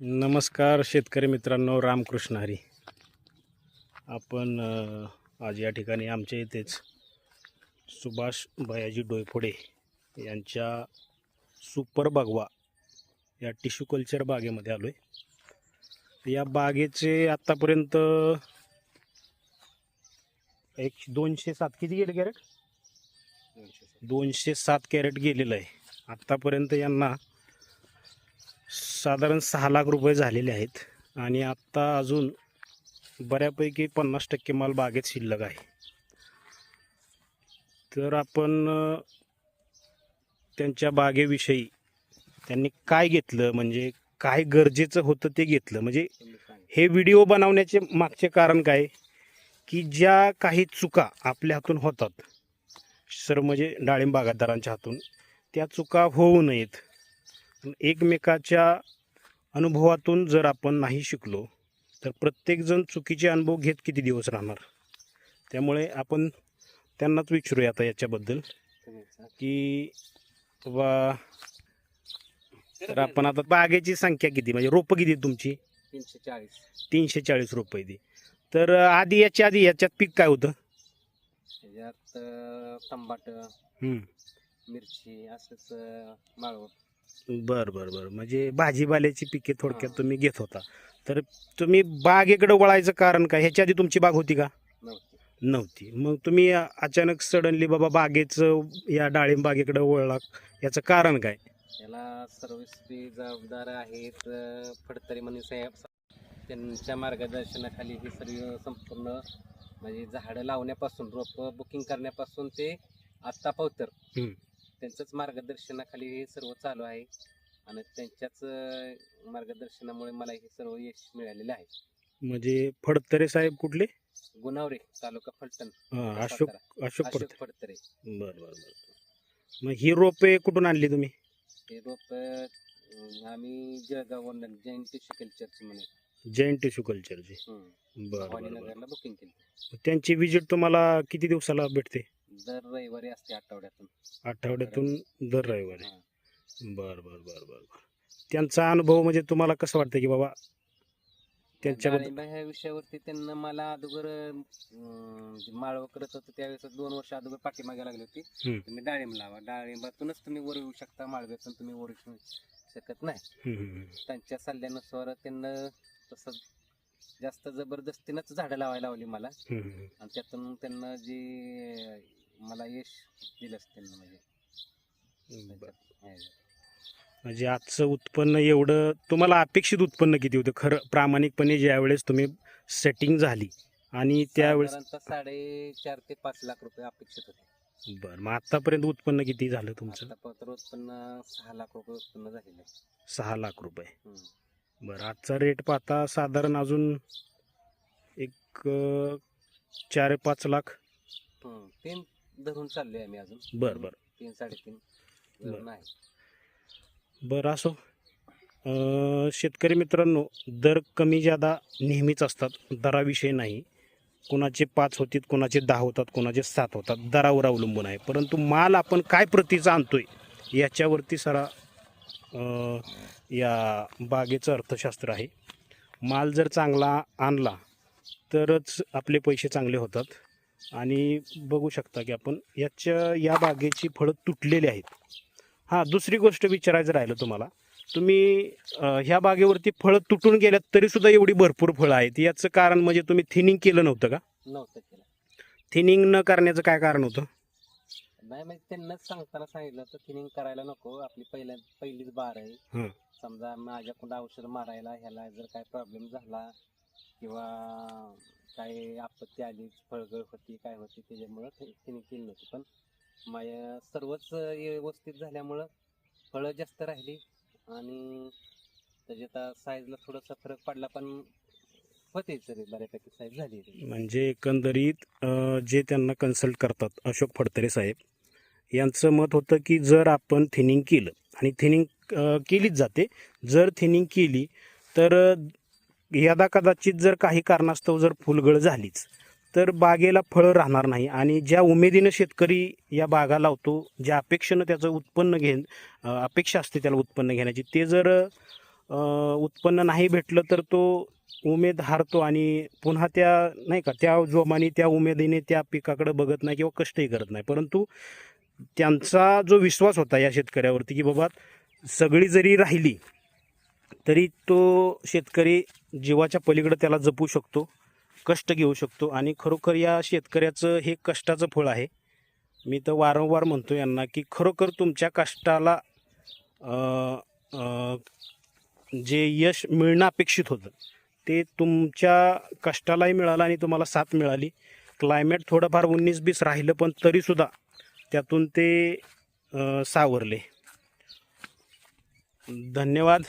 नमस्कार शेतकरी मित्रांनो रामकृष्ण हरी. आपण आज या ठिकाणी आमच्या इथेच सुभाष भयाजी डोयफोडे यांच्या सुपर बागवा या टिश्यू कल्चर बागेमध्ये आलो आहे या बागेचे आत्तापर्यंत एक दोनशे सात किती गेले कॅरेट? दोनशे सात. कॅरेट गेलेलं आहे. आत्तापर्यंत यांना साधारण सहा लाख रुपये झालेले आहेत. आणि आत्ता अजून बऱ्यापैकी पन्नास टक्के माल बागेत शिल्लक आहे. तर आपण त्यांच्या बागेविषयी त्यांनी काय घेतलं म्हणजे काय गरजेचं होतं ते घेतलं म्हणजे हे व्हिडिओ बनवण्याचे मागचे कारण काय? की ज्या काही चुका आपल्या हातून होतात सर म्हणजे डाळिंब बागायतदारांच्या हातून त्या चुका होऊ नयेत. एकमेकाच्या अनुभवातून जर आपण नाही शिकलो तर प्रत्येकजण चुकीचे अनुभव घेत किती दिवस राहणार? त्यामुळे आपण त्यांनाच विचारूया आता याच्याबद्दल की बाबा तर आपण आता बागेची संख्या किती? म्हणजे रोपं किती तुमची? तीनशे चाळीस तीनशे चाळीस रुपये ती तर आधी याच्या आधी याच्यात पीक काय होतं? टमाट. मिरची असंच माळव. बरं बरं बरं. म्हणजे भाजीपाल्याची पिके थोडक्यात. तुम्ही घेत होता. तर तुम्ही बागेकडे वळायचं कारण काय? ह्याच्या आधी तुमची बाग होती का? नव्हती. मग तुम्ही अचानक सडनली बाबा बागेचं या डाळिंब बागेकडे वळला. याचं कारण काय? याला सर्वस्वी जबाबदार आहेत फडतरे म्हणे साहेब. त्यांच्या मार्गदर्शनाखाली ही सर्व संपूर्ण म्हणजे झाडं लावण्यापासून रोपं बुकिंग करण्यापासून ते आत्ता पावतर. त्यांचंच मार्गदर्शनाखाली हे सर्व चालू आहे. आणि त्यांच्याच मार्गदर्शनामुळे मला हे सर्व यश मिळालेलं आहे. म्हणजे फडतरे साहेब कुठले? गुणावरे तालुका फलटण हां, अशोक. अशोक अशोक फडतरे. फडतरे. बरं बरं बरं. मग ही रोपे कुठून आणली तुम्ही? हे रोप अं, आम्ही जळगाव जैन टिश्यू कल्चरची म्हणे. जैन टिश्यू कल्चरची. बरं बरं बरं. भवानीनगरला बुकिंग केली. त्यांची विजिट तुम्हाला किती दिवसाला भेटते? दर रविवारी असते आठवड्यातून आठवड्यातून दर रविवारी हां. बरं बरं बरं बरं बरं त्यांचा अनुभव म्हणजे तुम्हाला कसं वाटतं की बाबा त्यांच्याबद्दल डाळिंब ह्या विषयावरती त्यांना मला अगोदर अं, जे माळव करत होतो त्यावेळेस दोन वर्ष अगोदर पाठीमागे लागली होती हं. तुम्ही डाळिंब लावा डाळिंबातूनच तुम्ही वर येऊ शकता माळव्यातून तुम्ही वर येऊ शकत नाही हम्म, हम्म, हम्म. त्यांच्या सल्ल्यानुसार त्यांना तसं जास्त जबरदस्तीनंच झाडं लावायला लावली मला हम्म, हम्म. आणि त्यातून त्यांना जे मला यश दिलंच त्यांना म्हणजे. म्हणजे आजचं उत्पन्न एवढं तुम्हाला अपेक्षित उत्पन्न किती होतं? खरं प्रामाणिकपणे ज्यावेळेस तुम्ही सेटिंग झाली आणि त्यावेळेस साधारणतः साडेचार ते पाच लाख रुपये अपेक्षित होते. बरं मग आतापर्यंत उत्पन्न किती झालं तुमचं? आता पत्र उत्पन्न सहा लाख रुपये उत्पन्न झालेलं आहे. सहा लाख रुपये. हम्म. बरं आजचा रेट पाहता साधारण अजून एक अं, चार पाच लाख. हम्म. तीन धरून चाललोय आम्ही अजून. बरं बरं. तीन साडेतीन धरून आहे. बरं असो. अं, शेतकरी मित्रांनो दर कमी जादा नेहमीच असतात. दराविषयी नाही. कोणाचे पाच होतील कोणाचे दहा होतात कोणाचे सात होतात. दरावर अवलंबून आहे. परंतु माल आपण काय प्रतीचा आणतोय याच्यावरती सारा अं, या बागेचं अर्थशास्त्र आहे. माल जर चांगला आणला तरच आपले पैसे चांगले होतात. आणि बघू शकता की आपण याच्या या बागेची फळं तुटलेली आहेत. हां दुसरी गोष्ट विचारायचं राहिलं तुम्हाला. तुम्ही ह्या बागेवरती फळं तुटून गेल्यात तरी सुद्धा एवढी भरपूर फळं आहेत. याचं कारण म्हणजे तुम्ही थिनिंग केलं नव्हतं का? नव्हतं केलं. थिनिंग न करण्याचं काय कारण होतं? नाही म्हणजे त्यांनाच सांगताना सांगितलं तर थिनिंग करायला नको. आपली पहिल्या पहिलीच बार आहे. हं. समजा माझ्याकडून औषध मारायला ह्याला जर काय प्रॉब्लेम झाला किंवा काय आपत्ती आली फळगळ होती काय होती त्याच्यामुळं थिनिंग केली नव्हती पण माझ्या सर्वच व्यवस्थित झाल्यामुळं फळं जास्त राहिली आणि त्याच्यात साईजला थोडासा फरक पडला पण होते तरी बऱ्यापैकी साईज झाली त्याची. म्हणजे एकंदरीत जे त्यांना कन्सल्ट करतात अशोक फडतरे साहेब यांचं मत होतं की जर आपण थिनिंग केलं आणि थिनिंग केलीच जाते जर थिनिंग केली तर यदा कदाचित जर काही कारणास्तव जर फुलगळ झालीच तर बागेला फळं राहणार नाही. आणि ज्या उमेदीनं शेतकरी या बागा लावतो ज्या अपेक्षेनं त्याचं उत्पन्न घेण अपेक्षा असते त्याला उत्पन्न घेण्याची ते जर उत्पन्न नाही भेटलं तर तो उमेद हारतो आणि पुन्हा त्या नाही का त्या जोमाने त्या उमेदीने त्या पिकाकडे बघत नाही किंवा कष्टही करत नाही. परंतु त्यांचा जो विश्वास होता या शेतकऱ्यावरती की बाबा सगळी जरी राहिली तरी तो शेतकरी जीवाच्या पलीकडे त्याला जपू शकतो कष्ट घेऊ शकतो आणि खरोखर या शेतकऱ्याचं हे कष्टाचं फळ आहे. मी तर वारंवार म्हणतो यांना की खरोखर तुमच्या कष्टाला जे यश मिळणं अपेक्षित होतं ते तुमच्या कष्टालाही मिळालं आणि तुम्हाला साथ मिळाली. क्लायमेट थोडंफार उन्नीस बीस राहिलं पण तरीसुद्धा त्यातून ते सावरले. धन्यवाद.